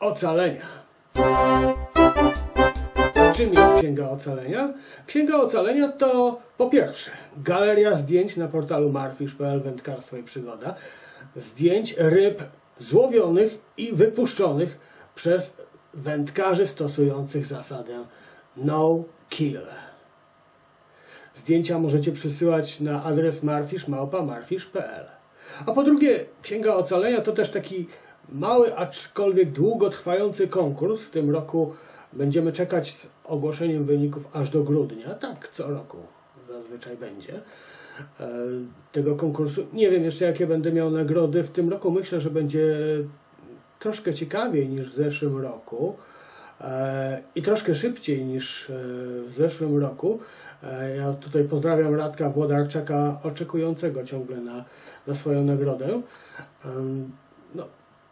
Ocalenia. Czym jest Księga Ocalenia? Księga Ocalenia to po pierwsze galeria zdjęć na portalu marfish.pl Wędkarstwo i Przygoda. Zdjęć ryb złowionych i wypuszczonych przez wędkarzy stosujących zasadę no kill. Zdjęcia możecie przysyłać na adres marfish.pl. A po drugie, Księga Ocalenia to też taki mały, aczkolwiek długotrwający konkurs. W tym roku będziemy czekać z ogłoszeniem wyników aż do grudnia. Tak, co roku zazwyczaj będzie e, tego konkursu. Nie wiem jeszcze, jakie będę miał nagrody. W tym roku myślę, że będzie troszkę ciekawiej niż w zeszłym roku e, i troszkę szybciej niż e, w zeszłym roku. Ja tutaj pozdrawiam Radka Włodarczaka, oczekującego ciągle na, na swoją nagrodę.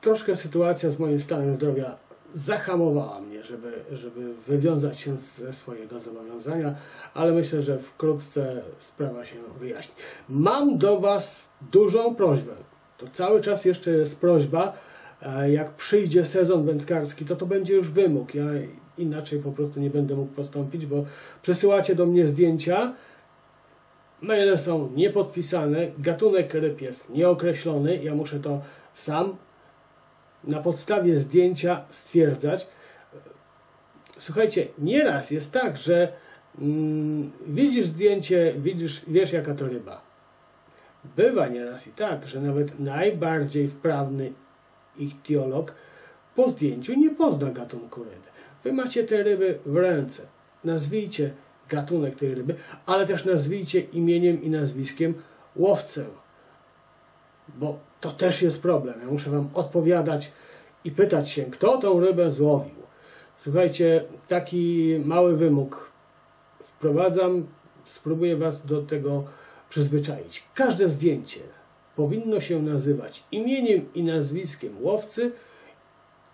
Troszkę sytuacja z moim stanem zdrowia zahamowała mnie, żeby, żeby wywiązać się ze swojego zobowiązania, ale myślę, że wkrótce sprawa się wyjaśni. Mam do Was dużą prośbę. To cały czas jeszcze jest prośba. Jak przyjdzie sezon wędkarski, to to będzie już wymóg. Ja inaczej po prostu nie będę mógł postąpić, bo przesyłacie do mnie zdjęcia, maile są niepodpisane, gatunek ryb jest nieokreślony, ja muszę to sam na podstawie zdjęcia stwierdzać. Słuchajcie, nieraz jest tak, że mm, widzisz zdjęcie, widzisz, wiesz jaka to ryba. Bywa nieraz i tak, że nawet najbardziej wprawny ichtiolog po zdjęciu nie pozna gatunku ryby. Wy macie te ryby w ręce. Nazwijcie gatunek tej ryby, ale też nazwijcie imieniem i nazwiskiem łowcę. Bo to też jest problem. Ja muszę Wam odpowiadać i pytać się, kto tą rybę złowił. Słuchajcie, taki mały wymóg wprowadzam, spróbuję Was do tego przyzwyczaić. Każde zdjęcie powinno się nazywać imieniem i nazwiskiem łowcy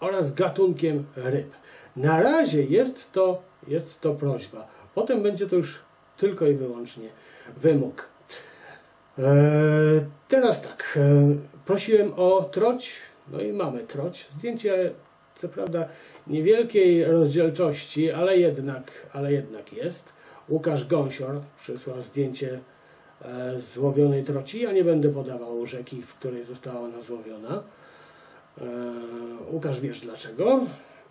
oraz gatunkiem ryb. Na razie jest to, jest to prośba. Potem będzie to już tylko i wyłącznie wymóg. Eee, teraz tak, eee, prosiłem o troć, no i mamy troć. Zdjęcie, co prawda, niewielkiej rozdzielczości, ale jednak, ale jednak jest. Łukasz Gąsior przysłał zdjęcie e, złowionej troci. Ja nie będę podawał rzeki, w której została ona złowiona. E, Łukasz, wiesz dlaczego?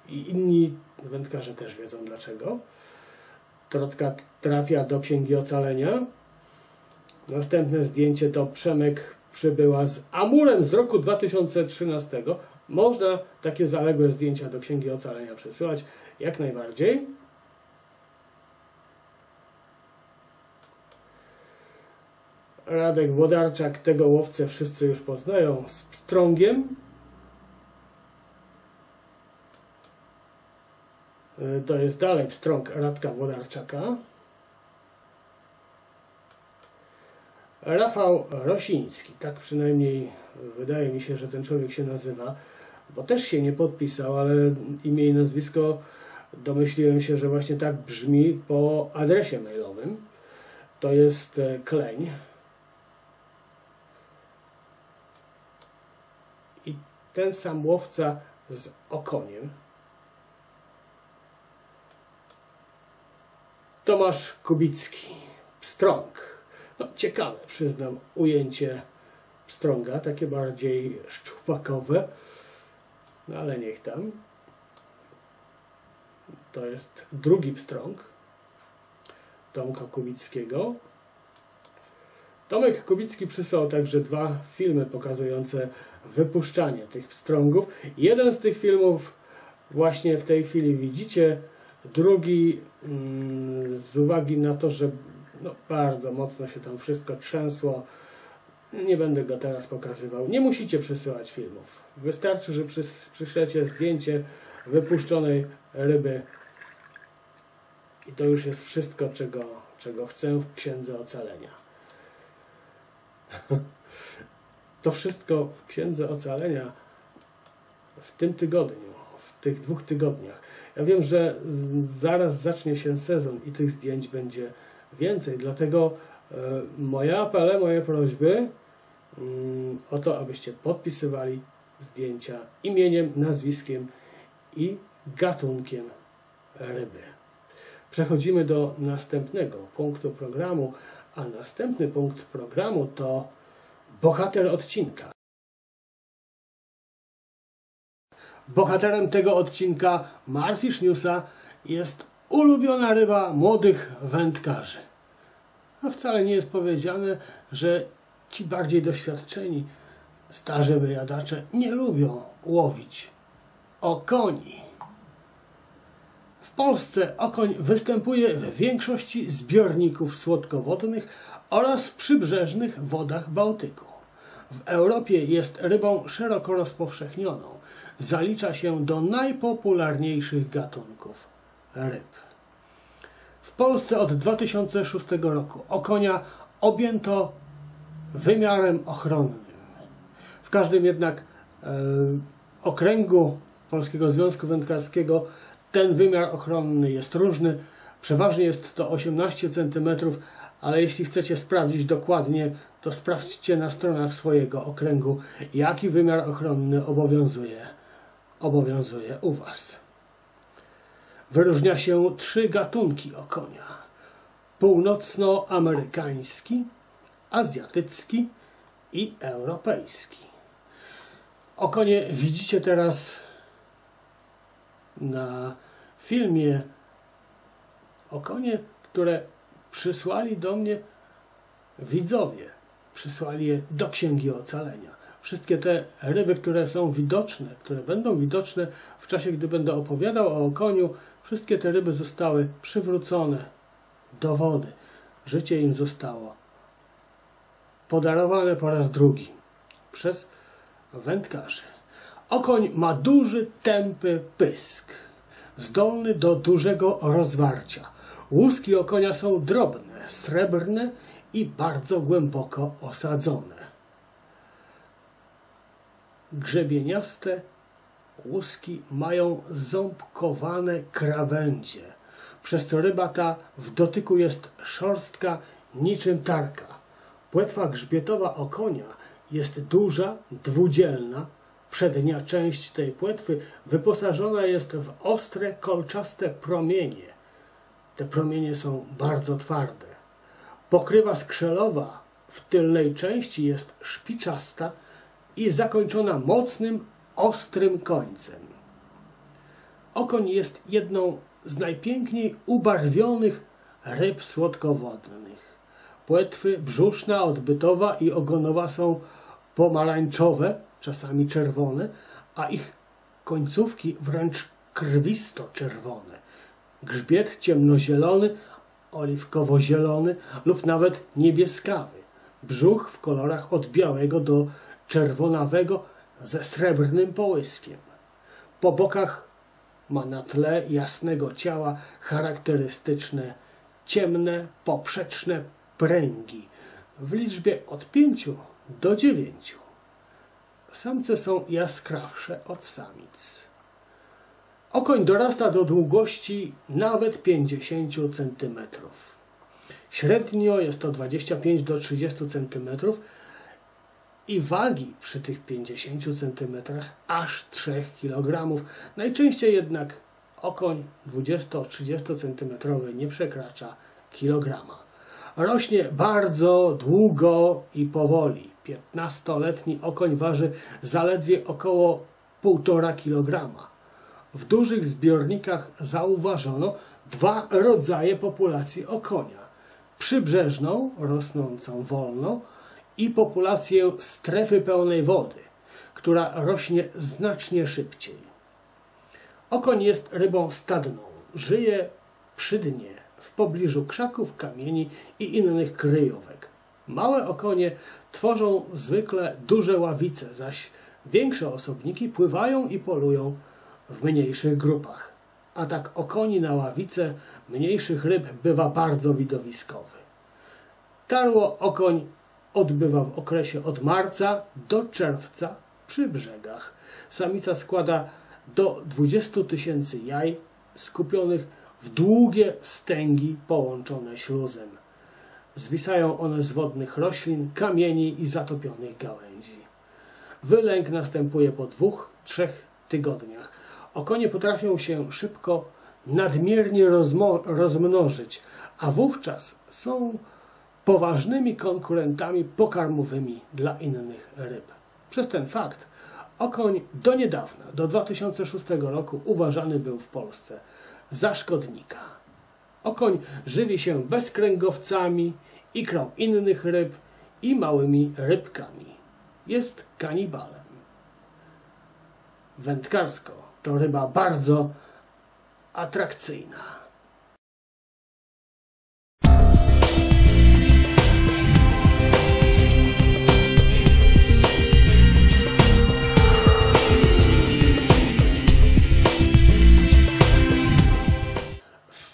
I inni wędkarze też wiedzą dlaczego. Trotka trafia do Księgi Ocalenia. Następne zdjęcie to Przemek przybyła z Amurem z roku 2013. Można takie zaległe zdjęcia do Księgi Ocalenia przesyłać jak najbardziej. Radek Wodarczak, tego łowcę wszyscy już poznają, z pstrągiem. E, to jest dalej pstrąg Radka Wodarczaka. Rafał Rosiński, tak przynajmniej wydaje mi się, że ten człowiek się nazywa, bo też się nie podpisał, ale imię i nazwisko domyśliłem się, że właśnie tak brzmi po adresie mailowym. To jest e, Kleń. I ten sam łowca z okoniem. Tomasz Kubicki, Strong. No, ciekawe, przyznam, ujęcie Stronga, takie bardziej szczupakowe, no ale niech tam. To jest drugi pstrąg Tomka Kubickiego. Tomek Kubicki przysłał także dwa filmy pokazujące wypuszczanie tych pstrągów. Jeden z tych filmów właśnie w tej chwili widzicie, drugi mm, z uwagi na to, że no, bardzo mocno się tam wszystko trzęsło. Nie będę go teraz pokazywał. Nie musicie przesyłać filmów. Wystarczy, że przys przyślecie zdjęcie wypuszczonej ryby i to już jest wszystko, czego, czego chcę w Księdze Ocalenia. To wszystko w Księdze Ocalenia w tym tygodniu, w tych dwóch tygodniach. Ja wiem, że zaraz zacznie się sezon i tych zdjęć będzie więcej. Dlatego e, moje apele, moje prośby mm, o to, abyście podpisywali zdjęcia imieniem, nazwiskiem i gatunkiem ryby. Przechodzimy do następnego punktu programu, a następny punkt programu to bohater odcinka. Bohaterem tego odcinka Marfish Newsa jest ulubiona ryba młodych wędkarzy. A wcale nie jest powiedziane, że ci bardziej doświadczeni, starzy wyjadacze nie lubią łowić okoni. W Polsce okoń występuje w większości zbiorników słodkowodnych oraz w przybrzeżnych wodach Bałtyku. W Europie jest rybą szeroko rozpowszechnioną. Zalicza się do najpopularniejszych gatunków ryb. W Polsce od 2006 roku okonia objęto wymiarem ochronnym. W każdym jednak e, okręgu Polskiego Związku Wędkarskiego ten wymiar ochronny jest różny. Przeważnie jest to 18 cm, ale jeśli chcecie sprawdzić dokładnie, to sprawdźcie na stronach swojego okręgu, jaki wymiar ochronny obowiązuje, obowiązuje u Was. Wyróżnia się trzy gatunki okonia. Północnoamerykański, azjatycki i europejski. Okonie widzicie teraz na filmie. Okonie, które przysłali do mnie widzowie. Przysłali je do Księgi Ocalenia. Wszystkie te ryby, które są widoczne, które będą widoczne w czasie, gdy będę opowiadał o okoniu, wszystkie te ryby zostały przywrócone do wody. Życie im zostało podarowane po raz drugi przez wędkarzy. Okoń ma duży, tępy pysk, zdolny do dużego rozwarcia. Łuski okonia są drobne, srebrne i bardzo głęboko osadzone. Grzebieniaste łuski mają ząbkowane krawędzie, przez to ryba ta w dotyku jest szorstka niczym tarka. Płetwa grzbietowa okonia jest duża, dwudzielna. Przednia część tej płetwy wyposażona jest w ostre, kolczaste promienie. Te promienie są bardzo twarde. Pokrywa skrzelowa w tylnej części jest szpiczasta i zakończona mocnym, ostrym końcem. Okoń jest jedną z najpiękniej ubarwionych ryb słodkowodnych. Płetwy brzuszna, odbytowa i ogonowa są pomarańczowe, czasami czerwone, a ich końcówki wręcz krwisto-czerwone. Grzbiet ciemnozielony, oliwkowo-zielony lub nawet niebieskawy. Brzuch w kolorach od białego do czerwonawego ze srebrnym połyskiem. Po bokach ma na tle jasnego ciała charakterystyczne ciemne, poprzeczne pręgi w liczbie od pięciu do dziewięciu. Samce są jaskrawsze od samic. Okoń dorasta do długości nawet 50 cm. Średnio jest to 25 do 30 cm i wagi przy tych 50 cm aż 3 kg. Najczęściej jednak okoń 20-30 cm nie przekracza kilograma. Rośnie bardzo długo i powoli. 15-letni okoń waży zaledwie około 1,5 kg. W dużych zbiornikach zauważono dwa rodzaje populacji okonia. Przybrzeżną, rosnącą wolno, i populację strefy pełnej wody, która rośnie znacznie szybciej. Okoń jest rybą stadną. Żyje przy dnie, w pobliżu krzaków, kamieni i innych kryjówek. Małe okonie tworzą zwykle duże ławice, zaś większe osobniki pływają i polują w mniejszych grupach. Atak okoni na ławice mniejszych ryb bywa bardzo widowiskowy. Tarło okoń odbywa w okresie od marca do czerwca przy brzegach. Samica składa do 20 tysięcy jaj skupionych w długie stęgi połączone śluzem. Zwisają one z wodnych roślin, kamieni i zatopionych gałęzi. Wylęk następuje po dwóch, trzech tygodniach. Okonie potrafią się szybko, nadmiernie rozmnożyć, a wówczas są poważnymi konkurentami pokarmowymi dla innych ryb. Przez ten fakt okoń do niedawna, do 2006 roku, uważany był w Polsce za szkodnika. Okoń żywi się bezkręgowcami, ikrą innych ryb i małymi rybkami. Jest kanibalem. Wędkarsko to ryba bardzo atrakcyjna.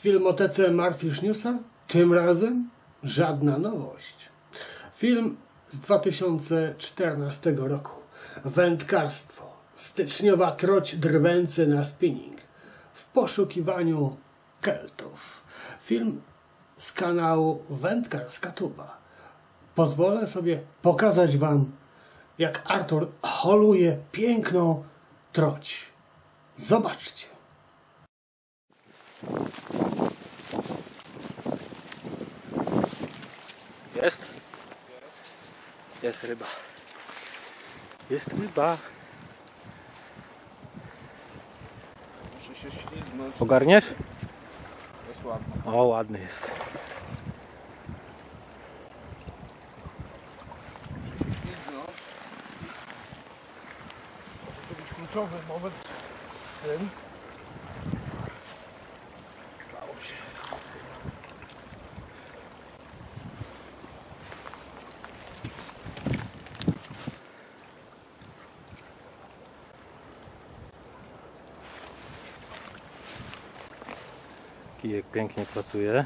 Filmotece Marfish Newsa tym razem żadna nowość. Film z 2014 roku. Wędkarstwo. Styczniowa troć drwęcy na spinning. W poszukiwaniu keltów. Film z kanału Wędkarska Tuba. Pozwolę sobie pokazać Wam, jak Artur holuje piękną troć. Zobaczcie. Jest? Jest ryba. Jest ryba. Muszę się ślizgnąć. Ogarniesz? Jest ładny. O, ładny jest. Muszę się ślizgnąć. To być kluczowy moment w tym. Udało się. Kijek pięknie pracuje.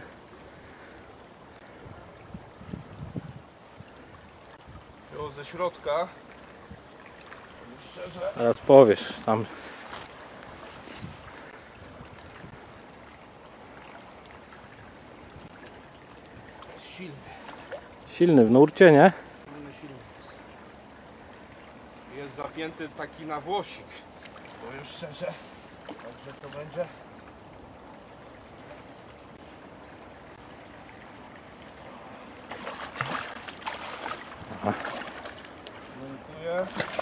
Wziął ze środka. Szczerze, Teraz powiesz, tam silny. silny w nurcie, nie? Silny, silny jest. Zapięty taki na włosik. Powiem szczerze. Także to będzie.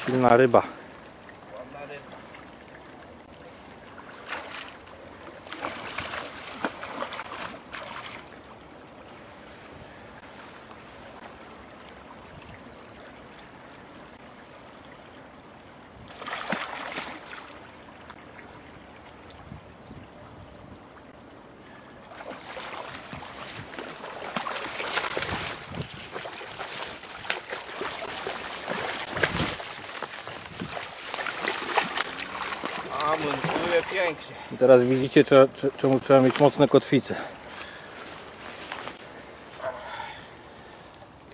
Silna ryba. Ładna ryba. A, montuje pięknie. I teraz widzicie, cze- cze- czemu trzeba mieć mocne kotwice.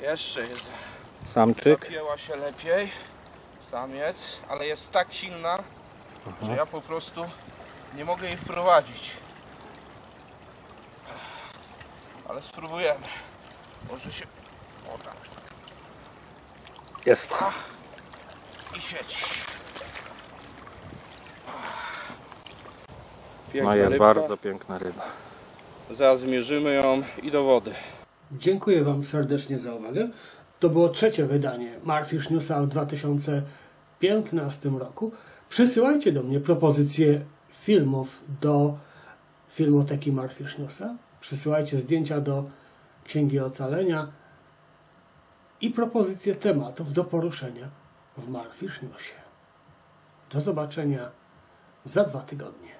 Jeszcze jest. Samczyk. Zapięła się lepiej. Samiec, ale jest tak silna, że ja po prostu nie mogę jej wprowadzić. Ale spróbujemy. Może się. O tak. Jest. I sieć. Piękna jest rybka. bardzo piękna ryba. Zaraz zmierzymy ją i do wody. Dziękuję Wam serdecznie za uwagę. To było trzecie wydanie Marfish Newsa w 2015 roku. Przysyłajcie do mnie propozycje filmów do filmoteki Marfish Newsa. Przysyłajcie zdjęcia do Księgi Ocalenia i propozycje tematów do poruszenia w Marfish Newsie. Do zobaczenia za dwa tygodnie.